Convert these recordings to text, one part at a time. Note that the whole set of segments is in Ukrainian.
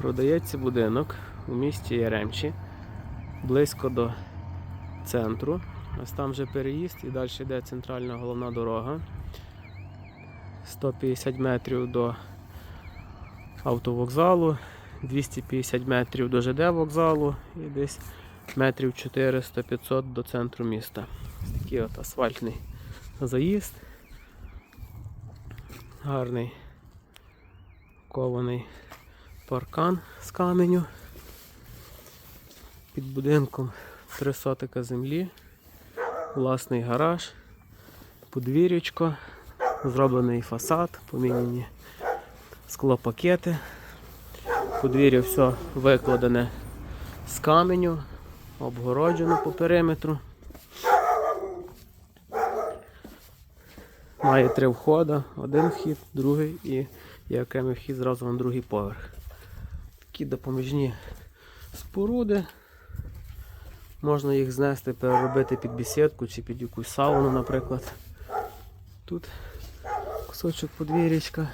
Продається будинок у місті Яремчі, близько до центру. Ось там вже переїзд і далі йде центральна головна дорога. 150 метрів до автовокзалу, 250 метрів до ЖД вокзалу і десь метрів 400-500 до центру міста. Ось такий от асфальтний заїзд. Гарний кований паркан з каменю. Під будинком три сотика землі, власний гараж, подвір'ячко, зроблений фасад, поміняні склопакети. Подвір'я все викладене з каменю, обгороджено по периметру. Має три входи, один вхід, другий і є окремий вхід зразу на другий поверх. Такі допоміжні споруди. Можна їх знести, переробити під бесідку чи під якусь сауну, наприклад. Тут кусочок подвір'ячка.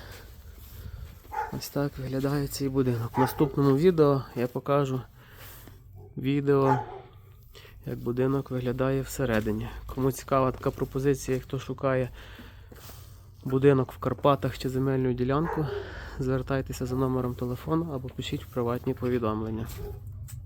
Ось так виглядає цей будинок. В наступному відео я покажу відео, як будинок виглядає всередині. Кому цікава така пропозиція, хто шукає будинок в Карпатах чи земельну ділянку, звертайтеся за номером телефону або пишіть в приватні повідомлення.